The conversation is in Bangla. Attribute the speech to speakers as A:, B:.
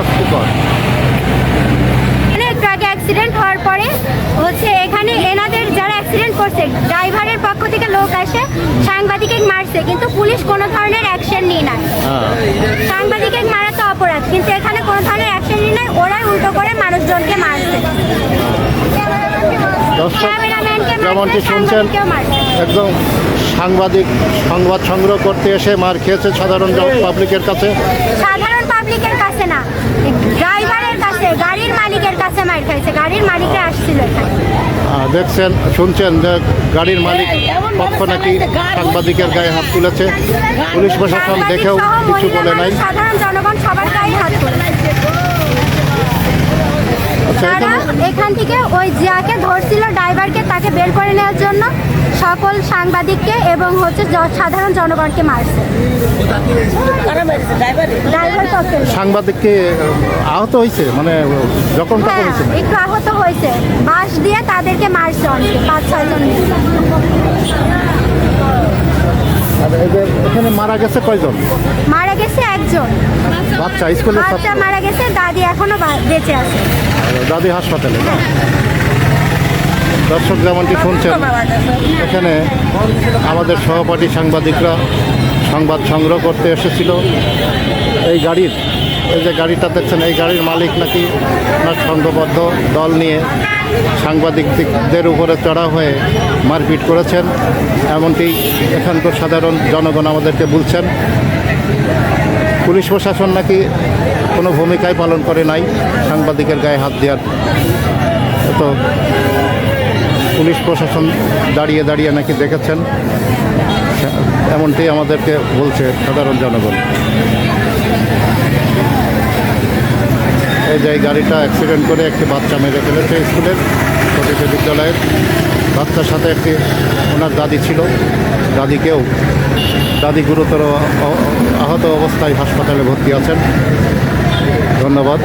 A: অস্বস্তিকর
B: একটু আগে অ্যাক্সিডেন্ট হওয়ার পরে হচ্ছে এখানে এনাদের যারা অ্যাক্সিডেন্ট করছে ড্রাইভারের পক্ষ থেকে লোক আসে সাংবাদিকে মারছে কিন্তু পুলিশ কোনো ধরনের অ্যাকশন নিয়ে নাই
A: হ্যাঁ।
B: সাংবাদিকে মারা তো অপরাধ কিন্তু এখানে কোনো ধরনের অ্যাকশন নিয়ে নাই ওরাই উল্টো করে মানুষজনকে মারছে।
A: দর্শক
B: মারছে,
A: যেমনটি শুনছেন একদম সাংবাদিক সংবাদ সংগ্রহ করতে এসে মার খেয়েছে সাধারণ পাবলিকের কাছে।
B: সাধারণ পাবলিকের কাছে না ড্রাইভারের কাছে গাড়ির মালিকের কাছে মার খাইছে গাড়ির মালিকরা আসছিল এখানে।
A: দেখছেন শুনছেন যে গাড়ির মালিক পক্ষ নাকি সাংবাদিকের গায়ে হাত তুলেছে? পুলিশ প্রশাসন দেখেও কিছু বলে নাই।
B: সাধারণ জনগণ সবার গায়ে তারা
A: এখান
B: থেকে ওই যাকে ধরছিল ড্রাইভারকে তাকে বের করে নেওয়ার জন্য। সকল সাংবাদিককে এবং হচ্ছে সাধারণ জনগণকে মারছে।
A: সাংবাদিককে আহত হয়েছে? মানে যখন
B: হ্যাঁ একটু আহত হয়েছে। বাঁশ দিয়ে তাদেরকে মারছে অনেকে পাঁচ ছয় জন। মিলে।
A: আর এদের এখানে মারা গেছে কয়জন?
B: মারা গেছে একজন।
A: বাচ্চা
B: বাচ্চা মারা গেছে দাদি এখনও বা- বেঁচে আছে।
A: দাদি হাসপাতালে। দর্শক যেমনটি শুনছেন, এখানে আমাদের সহপাঠী সাংবাদিকরা সংবাদ সংগ্রহ করতে এসেছিল। এই গাড়ির, এই যে গাড়িটা দেখছেন, এই গাড়ির মালিক নাকি ওনার সংঘবদ্ধ দল নিয়ে সাংবাদিকদের উপরে চড়া হয়ে মারপিট করেছেন, এমনটি এখানকার সাধারণ জনগণ আমাদেরকে বলছেন। পুলিশ প্রশাসন নাকি কোনো ভূমিকাই পালন করে নাই। সাংবাদিকের গায়ে হাত দেওয়ার তো পুলিশ প্রশাসন দাঁড়িয়ে দাঁড়িয়ে নাকি দেখেছেন। এমনটি আমাদেরকে বলছে সাধারণ জনগণ। এই যে গাড়িটা অ্যাক্সিডেন্ট করে একটি বাচ্চা মেরে ফেলেছে স্কুলের, প্রতিটি বিদ্যালয়ের। বাচ্চার সাথে একটি ওনার দাদি ছিল। দাদিকেও, দাদি গুরুতর আহত অবস্থায় হাসপাতালে ভর্তি আছেন। ধন্যবাদ।